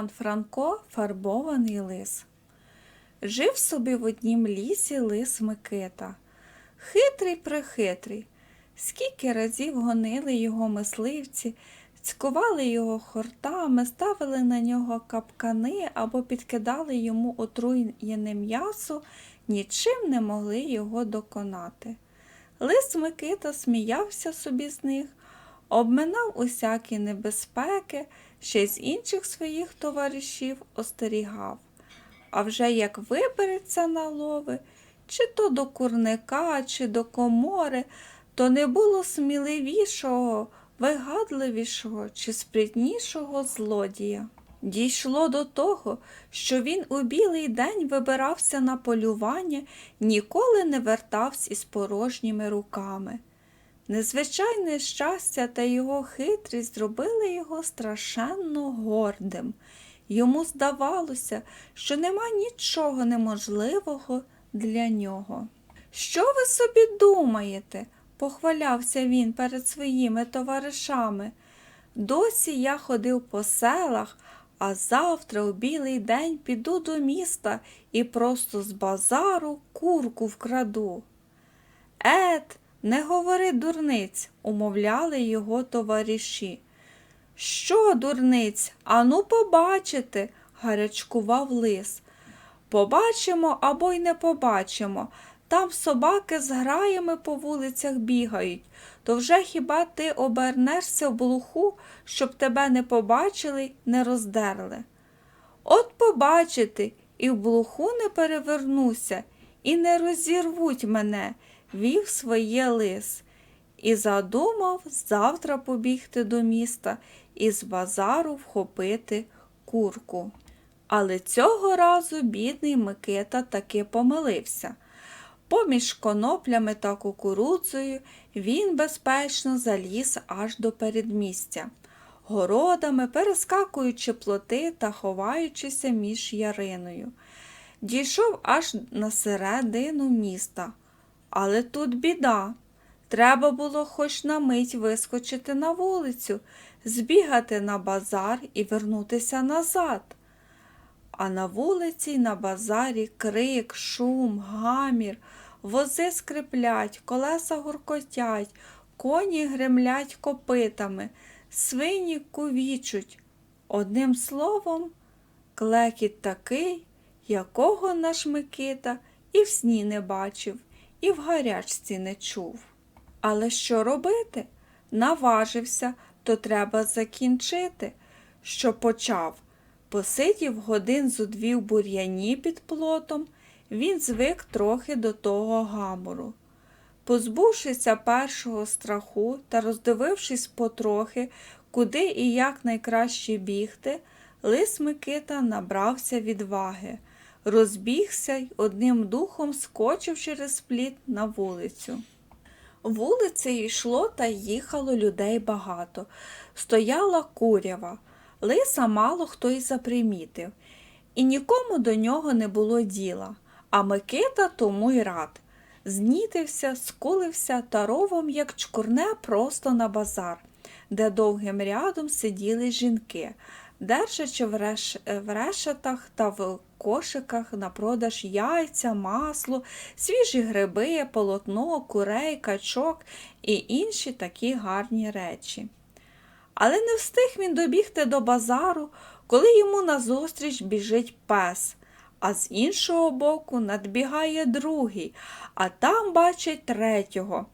Іван Франко фарбований лис. Жив собі в однім лісі лис Микита. Хитрий прихитрий. Скільки разів гонили його мисливці, цькували його хортами, ставили на нього капкани або підкидали йому отруєне м'ясо, нічим не могли його доконати. Лис Микита сміявся собі з них, обминав усякі небезпеки, ще й з інших своїх товаришів остерігав. А вже як вибереться на лови, чи то до курника, чи до комори, то не було сміливішого, вигадливішого чи спритнішого злодія. Дійшло до того, що він у білий день вибирався на полювання, ніколи не вертався із порожніми руками. Незвичайне щастя та його хитрість зробили його страшенно гордим. Йому здавалося, що нема нічого неможливого для нього. Що ви собі думаєте? похвалявся він перед своїми товаришами. Досі я ходив по селах, а завтра у білий день піду до міста і просто з базару курку вкраду. Ет, не говори дурниць, умовляли його товариші. Що, дурниць, ану побачите, гарячкував лис. Побачимо або й не побачимо. Там собаки з граями по вулицях бігають, то вже хіба ти обернешся в блуху, щоб тебе не побачили, не роздерли. От побачите, і в блуху не перевернуся, і не розірвуть мене, вів своє лис, і задумав завтра побігти до міста і з базару вхопити курку. Але цього разу бідний Микита таки помилився. Поміж коноплями та кукурудзою він безпечно заліз аж до передмістя, городами, перескакуючи плоти та ховаючися між яриною. Дійшов аж на середину міста. Але тут біда. Треба було хоч на мить вискочити на вулицю, збігати на базар і вернутися назад. А на вулиці й на базарі крик, шум, гамір, вози скриплять, колеса гуркотять, коні гремлять копитами, свині кувічуть. Одним словом, клекіт такий, якого наш Микита і в сні не бачив, і в гарячці не чув. Але що робити? Наважився, то треба закінчити, що почав. Посидів годин зо дві в бур'яні під плотом, він звик трохи до того гамору. Позбувшися першого страху та роздивившись потрохи, куди і як найкраще бігти, лис Микита набрався відваги, розбігся й одним духом скочив через пліт на вулицю. Вулицею йшло та їхало людей багато. Стояла курява. Лиса мало хто й запримітив, і нікому до нього не було діла, а Микита тому й рад. Знітився, скулився та ровом, як чкурне, просто на базар, де довгим рядом сиділи жінки, держачи в, реш... в решетах та в кошиках на продаж яйця, масло, свіжі гриби, полотно, курей, качок і інші такі гарні речі. Але не встиг він добігти до базару, коли йому назустріч біжить пес, а з іншого боку надбігає другий, а там бачить третього.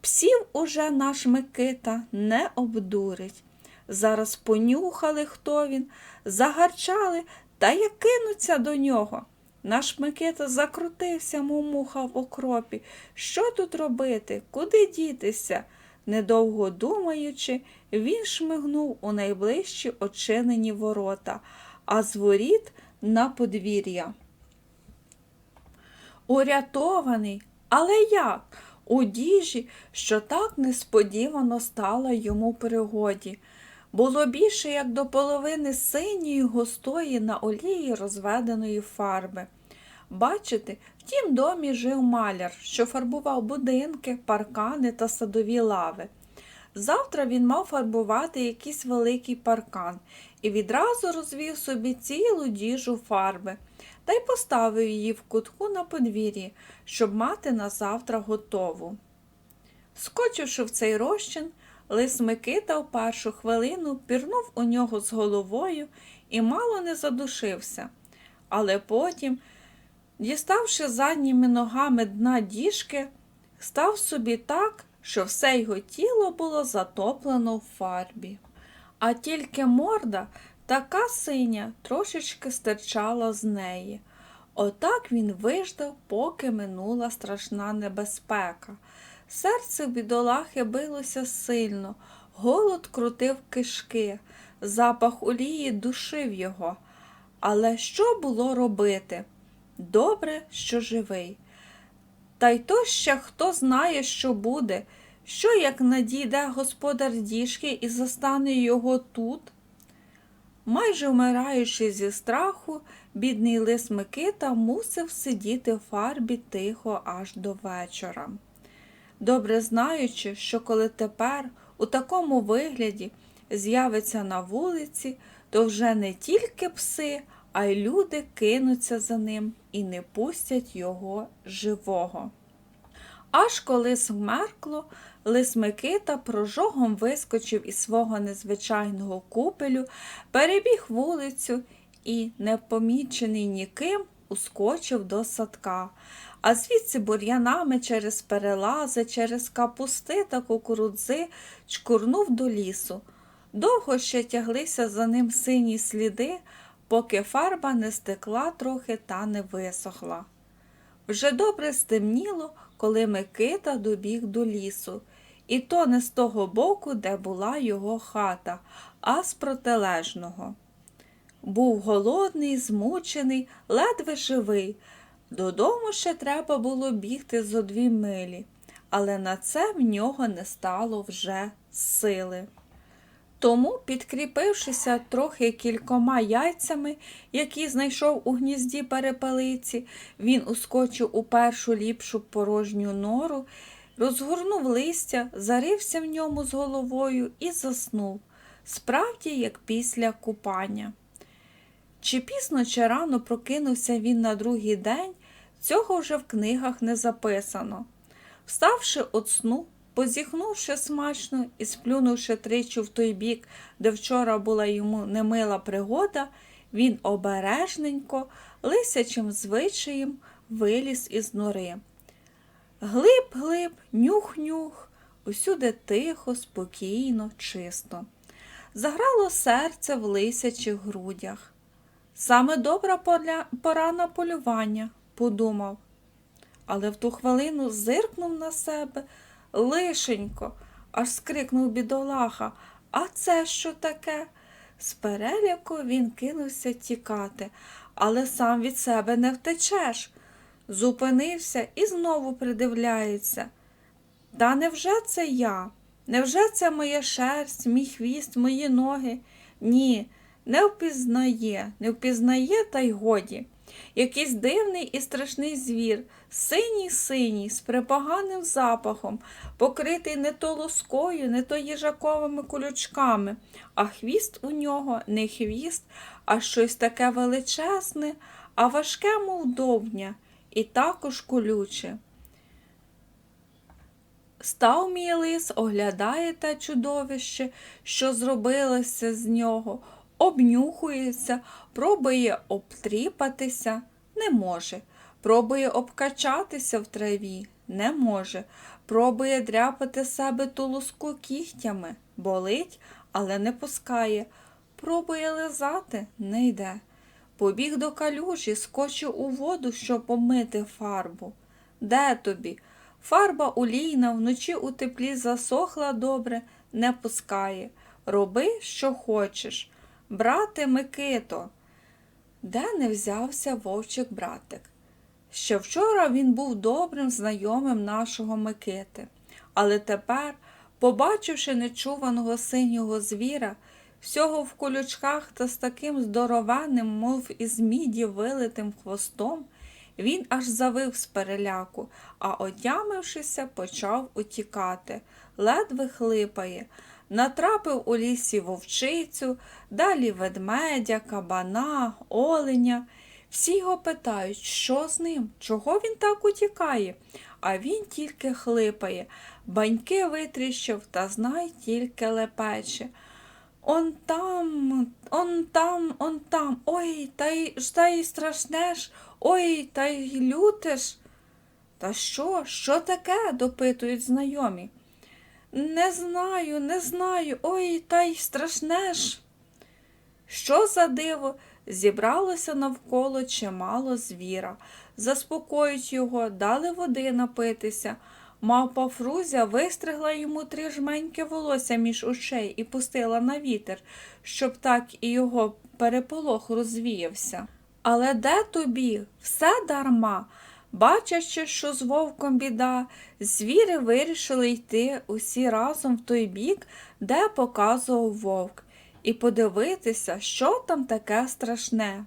Псів уже наш Микита не обдурить. Зараз понюхали, хто він, загарчали та як кинуться до нього. Наш Микита закрутився, мов муха в окропі. Що тут робити? Куди дітися? Недовго думаючи, він шмигнув у найближчі очинені ворота, а з воріт на подвір'я. Урятований, але як? У діжі, що так несподівано стала йому пригоді. Було більше, як до половини синьої густої на олії розведеної фарби. Бачите, в тім домі жив маляр, що фарбував будинки, паркани та садові лави. Завтра він мав фарбувати якийсь великий паркан, і відразу розвів собі цілу діжу фарби та й поставив її в кутку на подвір'ї, щоб мати на завтра готову. Скочивши в цей розчин, лис Микита в першу хвилину пірнув у нього з головою і мало не задушився. Але потім, діставши задніми ногами дна діжки, став собі так, що все його тіло було затоплено в фарбі. А тільки морда, така синя, трошечки стирчала з неї. Отак він виждав, поки минула страшна небезпека. Серце бідолахи билося сильно, голод крутив кишки, запах олії душив його. Але що було робити? Добре, що живий. Та й то ще хто знає, що буде, що як надійде господар діжки і застане його тут. Майже вмираючи зі страху, бідний лис Микита мусив сидіти в фарбі тихо аж до вечора. Добре знаючи, що коли тепер у такому вигляді з'явиться на вулиці, то вже не тільки пси, а й люди кинуться за ним і не пустять його живого. Аж коли змеркло, лис Микита прожогом вискочив із свого незвичайного купелю, перебіг вулицю і, непомічений ніким, ускочив до садка, а звідси бур'янами через перелази, через капусти та кукурудзи чкурнув до лісу. Довго ще тяглися за ним сині сліди, поки фарба не стекла трохи та не висохла. Вже добре стемніло, коли Микита добіг до лісу, і то не з того боку, де була його хата, а з протилежного. Був голодний, змучений, ледве живий. Додому ще треба було бігти зо дві милі, але на це в нього не стало вже сили. Тому, підкріпившися трохи кількома яйцями, які знайшов у гнізді перепелиці, він ускочив у першу ліпшу порожню нору, розгорнув листя, зарився в ньому з головою і заснув, справді, як після купання. Чи пізно, чи рано прокинувся він на другий день, цього вже в книгах не записано. Вставши от сну, позіхнувши смачно і сплюнувши тричі в той бік, де вчора була йому немила пригода, він обережненько, лисячим звичаєм виліз із нори. Глиб-глиб, нюх-нюх, усюди тихо, спокійно, чисто. Заграло серце в лисячих грудях. Саме добра пора на полювання, подумав, але в ту хвилину зиркнув на себе лишенько, аж скрикнув бідолаха. А це що таке? З переляку він кинувся тікати, але сам від себе не втечеш. Зупинився і знову придивляється. Та невже це я? Невже це моя шерсть, мій хвіст, мої ноги? Ні, не впізнає, не впізнає, та й годі. Якийсь дивний і страшний звір, синій синій, з припоганим запахом, покритий не то лоскою, не то їжаковими колючками, а хвіст у нього не хвіст, а щось таке величезне, а важке, мов довня, і також колюче. Став мій лис, оглядає те чудовище, що зробилося з нього, обнюхується, пробує обтріпатися, не може. Пробує обкачатися в траві, не може. Пробує дряпати себе ту луску кігтями, болить, але не пускає. Пробує лизати, не йде. Побіг до калюжі, скочив у воду, щоб помити фарбу. Де тобі? Фарба олійна, вночі у теплі засохла добре, не пускає. Роби, що хочеш. Брате Микито, де не взявся вовчик братик? Ще вчора він був добрим знайомим нашого Микити, але тепер, побачивши нечуваного синього звіра, всього в колючках та з таким здорованим, мов із міді вилитим хвостом, він аж завив з переляку, а отямившися, почав утікати, ледве хлипає. Натрапив у лісі вовчицю, далі ведмедя, кабана, оленя. Всі його питають, що з ним, чого він так утікає, а він тільки хлипає, баньки витріщив та знай тільки лепече. Он там, он там, он там, ой, та й та й страшне ж, ой, та й люте ж. Та що, що таке? допитують знайомі. Не знаю, не знаю, ой, та й страшне ж. Що за диво? Зібралося навколо чимало звіра. Заспокоють його, дали води напитися. Мавпа Фрузя вистригла йому три жменьки волосся між очей і пустила на вітер, щоб так і його переполох розвіявся. Але де тобі? Все дарма. Бачачи, що з вовком біда, звіри вирішили йти усі разом в той бік, де показував вовк, і подивитися, що там таке страшне.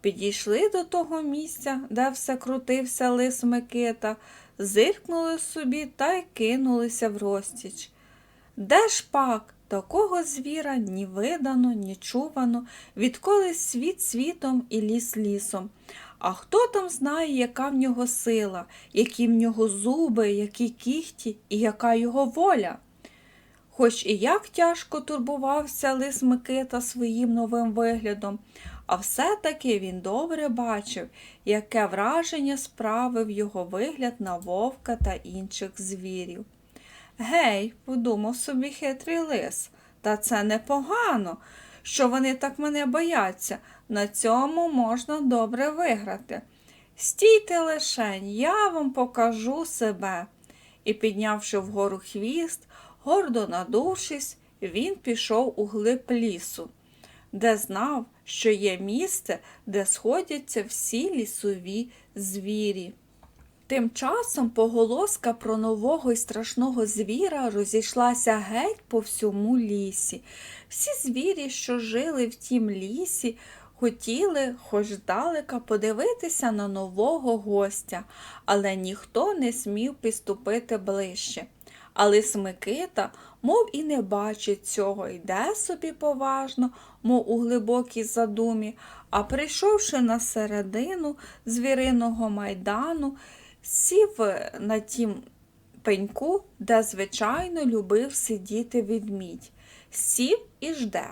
Підійшли до того місця, де все крутився лис Микита, зиркнули собі та й кинулися в розтіч. Де ж пак? Такого звіра ні видано, ні чувано, відколи світ світом і ліс лісом. А хто там знає, яка в нього сила, які в нього зуби, які кіхті і яка його воля? Хоч і як тяжко турбувався лис Микита своїм новим виглядом, а все-таки він добре бачив, яке враження справив його вигляд на вовка та інших звірів. Гей, подумав собі хитрий лис, та це непогано, що вони так мене бояться. На цьому можна добре виграти. Стійте лишень, я вам покажу себе. І, піднявши вгору хвіст, гордо надувшись, він пішов у глиб лісу, де знав, що є місце, де сходяться всі лісові звірі. Тим часом поголоска про нового і страшного звіра розійшлася геть по всьому лісі. Всі звірі, що жили в тім лісі, хотіли, хоч здалека, подивитися на нового гостя, але ніхто не смів підступити ближче. Але Смикита, мов і не бачить цього, йде собі поважно, мов у глибокій задумі, а прийшовши на середину звіриного майдану, сів на тім пеньку, де, звичайно, любив сидіти ведмідь. Сів і жде.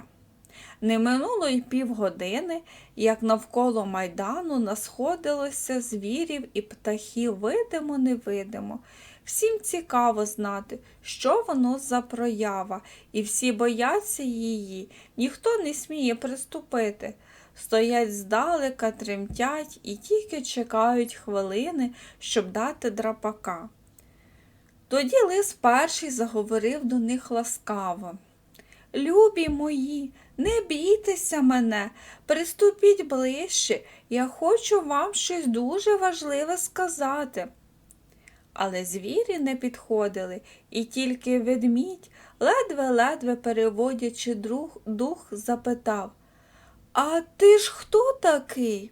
Не минуло й півгодини, як навколо майдану насходилося звірів і птахів видимо-невидимо. Всім цікаво знати, що воно за проява, і всі бояться її, ніхто не сміє приступити. Стоять здалека, тремтять і тільки чекають хвилини, щоб дати драпака. Тоді лис перший заговорив до них ласкаво. Любі мої, не бійтеся мене, приступіть ближче, я хочу вам щось дуже важливе сказати. Але звірі не підходили, і тільки ведмідь, ледве-ледве переводячи друг, дух, запитав А ти ж хто такий?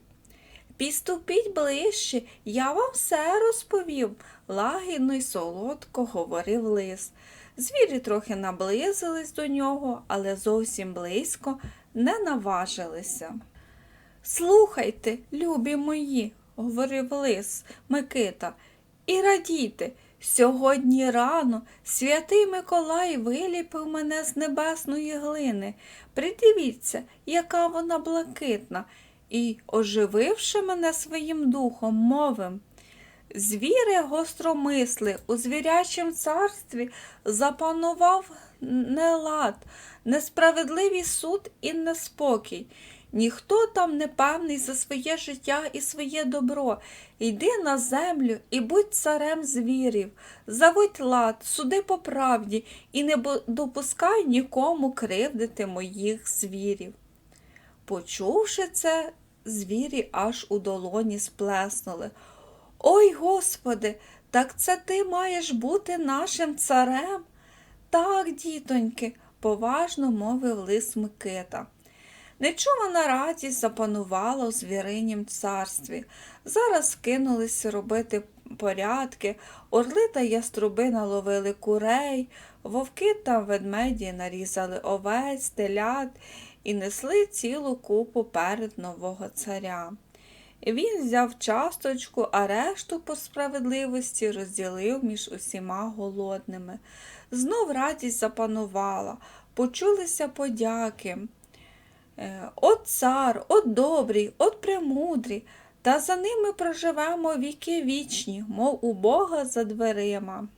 Підступіть ближче, я вам все розповів, лагідно й солодко говорив лис. Звірі трохи наблизились до нього, але зовсім близько не наважилися. Слухайте, любі мої, говорив лис Микита, і радійте. Сьогодні рано святий Миколай виліпив мене з небесної глини. Придивіться, яка вона блакитна, і, ожививши мене своїм духом, мовив. Звіри гостромисли, у звірячім царстві запанував нелад, несправедливий суд і неспокій. Ніхто там не певний за своє життя і своє добро. Йди на землю і будь царем звірів, заводь лад, суди по правді і не допускай нікому кривдити моїх звірів. Почувши це, звірі аж у долоні сплеснули. Ой, Господи, так це ти маєш бути нашим царем? Так, дітоньки, поважно мовив лис Микита. Нечувана радість запанувала у звіринім царстві. Зараз кинулися робити порядки, орли та яструби наловили курей, вовки та ведмеді нарізали овець, телят і несли цілу купу перед нового царя. Він взяв часточку, а решту по справедливості розділив між усіма голодними. Знов радість запанувала, почулися подяки. Е, От цар, от добрий, от премудрий, та за ними проживемо віки вічні, мов у Бога за дверима.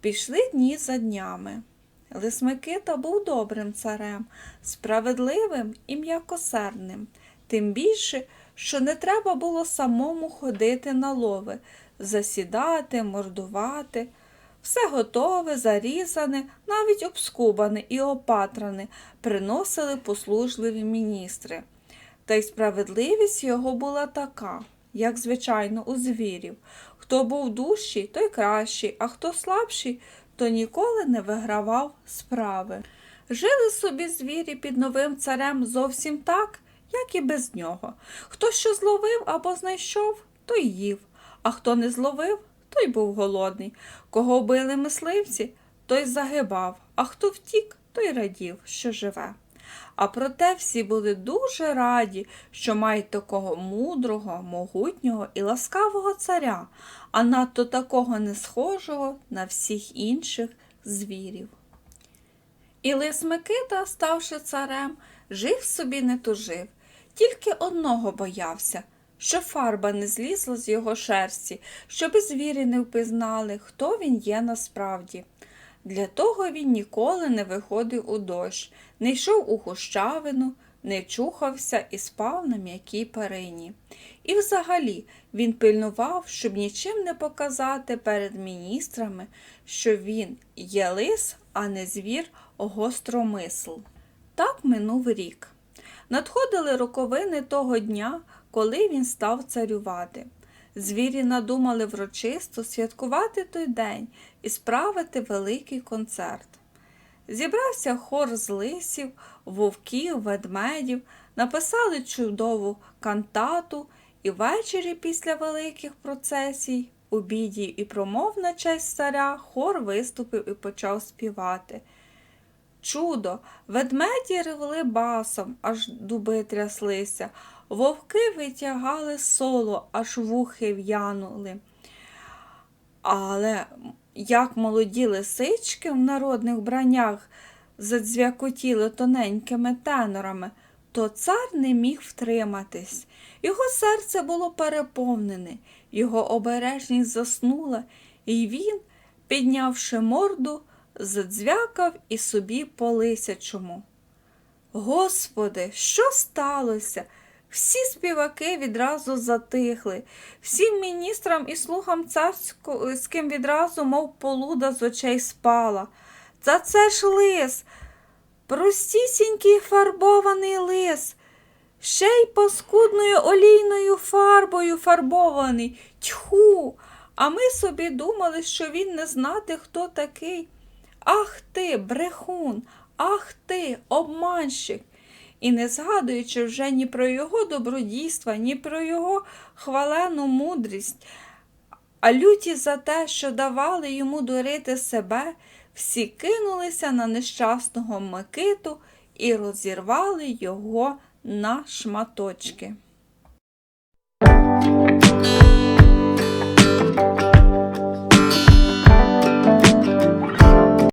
Пішли дні за днями. Лис Микита був добрим царем, справедливим і м'якосердним, тим більше, що не треба було самому ходити на лови, засідати, мордувати. Все готове, зарізане, навіть обскубане і опатране приносили послужливі міністри. Та й справедливість його була така, як звичайно у звірів. Хто був дужчий, той кращий, а хто слабший, то ніколи не вигравав справи. Жили собі звірі під новим царем зовсім так, як і без нього. Хто що зловив або знайшов, той їв, а хто не зловив, той був голодний. Кого били мисливці, той загибав, а хто втік, той радів, що живе. А проте всі були дуже раді, що мають такого мудрого, могутнього і ласкавого царя, а надто такого не схожого на всіх інших звірів. І лис Микита, ставши царем, жив собі не тужив, тільки одного боявся, що фарба не злізла з його шерсті, щоби звірі не впізнали, хто він є насправді. Для того він ніколи не виходив у дощ, не йшов у гущавину, не чухався і спав на м'якій перині. І взагалі він пильнував, щоб нічим не показати перед міністрами, що він є лис, а не звір гостромисл. Так минув рік. Надходили роковини того дня, коли він став царювати. Звірі надумали врочисто святкувати той день і справити великий концерт. Зібрався хор з лисів, вовків, ведмедів, написали чудову кантату, і ввечері після великих процесій, обідів і промов на честь царя хор виступив і почав співати. Чудо, ведмеді ревли басом, аж дуби тряслися, вовки витягали соло, аж вухи в'янули. Але як молоді лисички в народних бранях задзвякотіли тоненькими тенорами, то цар не міг втриматись. Його серце було переповнене, його обережність заснула, і він, піднявши морду, задзвякав і собі по лисячому. Господи, що сталося? Всі співаки відразу затихли, всім міністрам і слугам царським відразу, мов полуда з очей спала. Та це ж лис, простісінький фарбований лис, ще й паскудною олійною фарбою фарбований. Тьху! А ми собі думали, що він не знати, хто такий. Ах ти, брехун, ах ти, обманщик. І не згадуючи вже ні про його добродійства, ні про його хвалену мудрість, а люті за те, що давали йому дурити себе, всі кинулися на нещасного Микиту і розірвали його на шматочки.